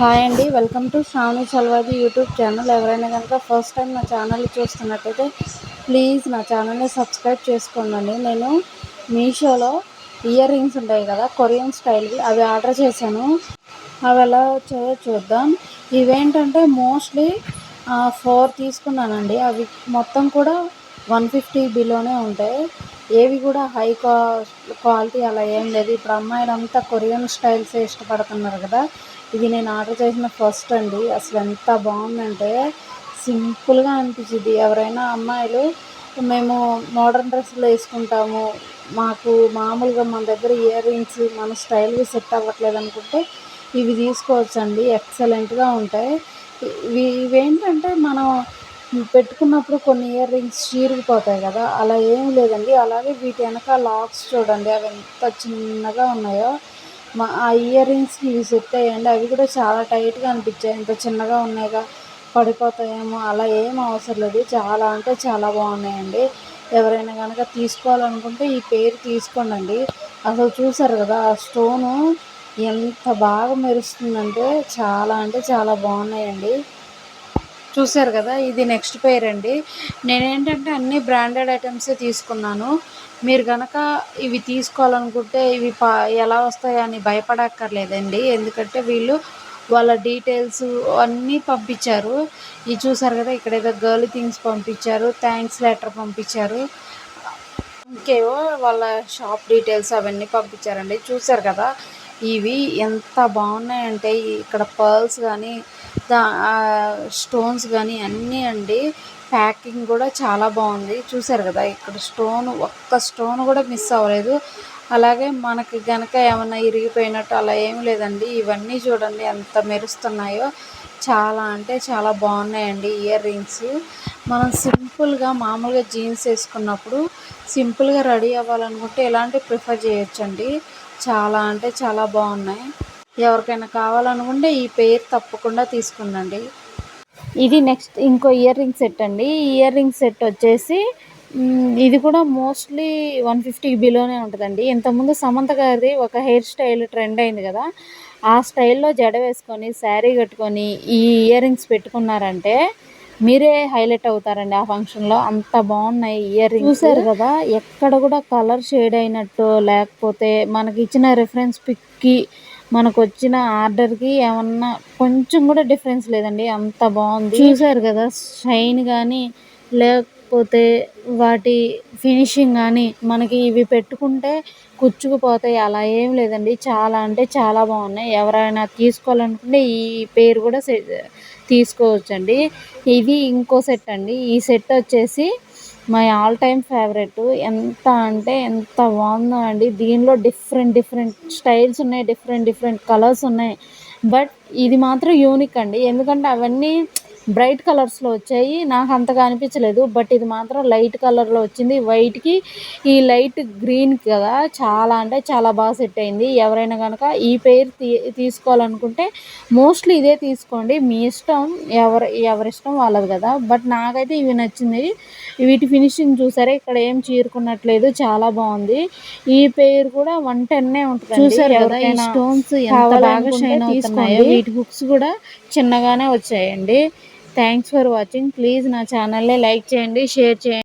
Hi అండి welcome to Shravani Chalvadi YouTube channel. ఎవరైనా కనుక ఫస్ట్ టైం నా ఛానల్ చూస్తున్నట్టయితే ప్లీజ్ నా ఛానల్ని సబ్స్క్రైబ్ చేసుకోండి. నేను మీషోలో ఇయర్ రింగ్స్ ఉంటాయి కదా కొరియన్ స్టైల్వి అవి ఆర్డర్ చేశాను. అవి ఎలా వచ్చాయో చూద్దాం. ఇవేంటంటే మోస్ట్లీ ఫోర్ తీసుకున్నానండి. అవి మొత్తం కూడా వన్ ఫిఫ్టీ బిలోనే ఉంటాయి. ఏవి కూడా హై క్వా క్వాలిటీ అలా ఏం లేదు. ఇప్పుడు అమ్మాయిలంతా కొరియన్ స్టైల్సే ఇష్టపడుతున్నారు కదా ఇది నేను ఆర్డర్ చేసిన ఫస్ట్ అండి. అసలు ఎంత బాగుందంటే సింపుల్గా అనిపించింది. ఎవరైనా అమ్మాయిలు మేము మోడర్న్ డ్రెస్సులు వేసుకుంటాము. మాకు మామూలుగా మన దగ్గర ఇయర్ రింగ్స్ మన స్టైల్కి సెట్ అవ్వట్లేదు అనుకుంటే ఇవి తీసుకోవచ్చండి. ఎక్సలెంట్గా ఉంటాయి. ఇవి ఇవేంటంటే మనం పెట్టుకున్నప్పుడు కొన్ని ఇయర్ రింగ్స్ చీరిగిపోతాయి కదా అలా ఏం లేదండి. అలాగే వీటి వెనక లాక్స్ చూడండి అవి ఎంత చిన్నగా ఉన్నాయో. మా ఆ ఇయర్ రింగ్స్కి ఇవి సెట్ అయ్యండి అవి కూడా చాలా టైట్గా అనిపించాయి. ఇంత చిన్నగా ఉన్నాయిగా పడిపోతాయేమో అలా ఏం అవసరం లేదు. చాలా అంటే చాలా బాగున్నాయండి. ఎవరైనా కనుక తీసుకోవాలనుకుంటే ఈ పేరు తీసుకోండి అసలు చూసారు కదా ఆ స్టోను ఎంత బాగా మెరుస్తుందంటే చాలా అంటే చాలా బాగున్నాయండి. చూసారు కదా ఇది నెక్స్ట్ పేర్ అండి. నేనేంటంటే అన్ని బ్రాండెడ్ ఐటమ్సే తీసుకున్నాను. మీరు కనుక ఇవి తీసుకోవాలనుకుంటే ఇవి పా ఎలా వస్తాయో అని భయపడక్కర్లేదండి. ఎందుకంటే వీళ్ళు వాళ్ళ డీటెయిల్స్ అన్నీ పంపించారు. ఇది చూసారు కదా ఇక్కడ ఏదో గర్ల్ థింగ్స్ పంపించారు థ్యాంక్స్ లెటర్ పంపించారు. ఇంకేవో వాళ్ళ షాప్ డీటెయిల్స్ అవన్నీ పంపించారండి. చూసారు కదా ఇవి ఎంత బాగున్నాయంటే ఇక్కడ పర్ల్స్ కానీ దా స్టోన్స్ కానీ అన్నీ అండి. ప్యాకింగ్ కూడా చాలా బాగుంది. చూసారు కదా ఇక్కడ స్టోన్ ఒక్క స్టోన్ కూడా మిస్ అవ్వలేదు. అలాగే మనకి కనుక ఏమన్నా ఇరిగిపోయినట్టు అలా ఏమి లేదండి. ఇవన్నీ చూడండి ఎంత మెరుస్తున్నాయో. చాలా అంటే చాలా బాగున్నాయండి ఇయర్ రింగ్స్. మనం సింపుల్గా మామూలుగా జీన్స్ వేసుకున్నప్పుడు సింపుల్గా రెడీ అవ్వాలనుకుంటే ఇలాంటివి ప్రిఫర్ చేయొచ్చండి? చాలా అంటే చాలా బాగున్నాయి. ఎవరికైనా కావాలనుకుంటే ఈ పేరు తప్పకుండా తీసుకుందండి. ఇది నెక్స్ట్ ఇంకో ఇయర్ రింగ్ సెట్ అండి. ఇయర్ రింగ్ సెట్ వచ్చేసి ఇది కూడా మోస్ట్లీ వన్ ఫిఫ్టీ బిలోనే ఉంటుందండి. ఇంతకుముందు సమంత గారిది ఒక హెయిర్ స్టైల్ ట్రెండ్ అయింది కదా ఆ స్టైల్లో జడ వేసుకొని శారీ కట్టుకొని ఈ ఇయర్ రింగ్స్ పెట్టుకున్నారంటే మీరే హైలైట్ అవుతారండి ఆ ఫంక్షన్లో. అంత బాగున్నాయి ఇయర్ రింగ్స్. చూసారు కదా ఎక్కడ కూడా కలర్ షేడ్ అయినట్టు లేకపోతే మనకి ఇచ్చిన రిఫరెన్స్ పిక్కి మనకు వచ్చిన ఆర్డర్కి ఏమన్నా కొంచెం కూడా డిఫరెన్స్ లేదండి. అంత బాగుంది. చూసారు కదా షైన్ కానీ లేకపోతే వాటి ఫినిషింగ్ కానీ మనకి ఇవి పెట్టుకుంటే కుచ్చుకుపోతాయి. అలా ఏం లేదండి. చాలా అంటే చాలా బాగున్నాయి. ఎవరైనా తీసుకోవాలనుకుంటే ఈ పేరు కూడా తీసుకోవచ్చండి. ఇది ఇంకో సెట్ అండి. ఈ సెట్ వచ్చేసి మై ఆల్ టైమ్ ఫేవరెట్. ఎంత అంటే ఎంత బాగుందో అండి. దీనిలో డిఫరెంట్ డిఫరెంట్ స్టైల్స్ ఉన్నాయి డిఫరెంట్ డిఫరెంట్ కలర్స్ ఉన్నాయి. బట్ ఇది మాత్రం యూనిక్ అండి. ఎందుకంటే అవన్నీ బ్రైట్ కలర్స్లో వచ్చాయి. నాకు అంతగా అనిపించలేదు. బట్ ఇది మాత్రం లైట్ కలర్లో వచ్చింది. వైట్కి ఈ లైట్ గ్రీన్ కదా చాలా అంటే చాలా బాగా సెట్ అయింది. ఎవరైనా కనుక ఈ పేరు తీ తీసుకోవాలనుకుంటే మోస్ట్లీ ఇదే తీసుకోండి. మీ ఇష్టం ఎవరి ఎవరిష్టం వాళ్ళది కదా. బట్ నాకైతే ఇవి నచ్చింది. వీటి ఫినిషింగ్ చూసారా? ఇక్కడ ఏం చీరుకున్నట్లేదు. చాలా బాగుంది. ఈ పేరు కూడా వన్ టెన్నే ఉంటుంది చూసారు ఎవరికైనా స్టోన్స్ ఎంత బాగా షైన్ అవుతున్నాయో. వీటి బుక్స్ కూడా చిన్నగానే వచ్చాయండి. థ్యాంక్స్ ఫర్ వాచింగ్ ప్లీజ్ నా ఛానల్ని లైక్ చేయండి షేర్ చేయండి.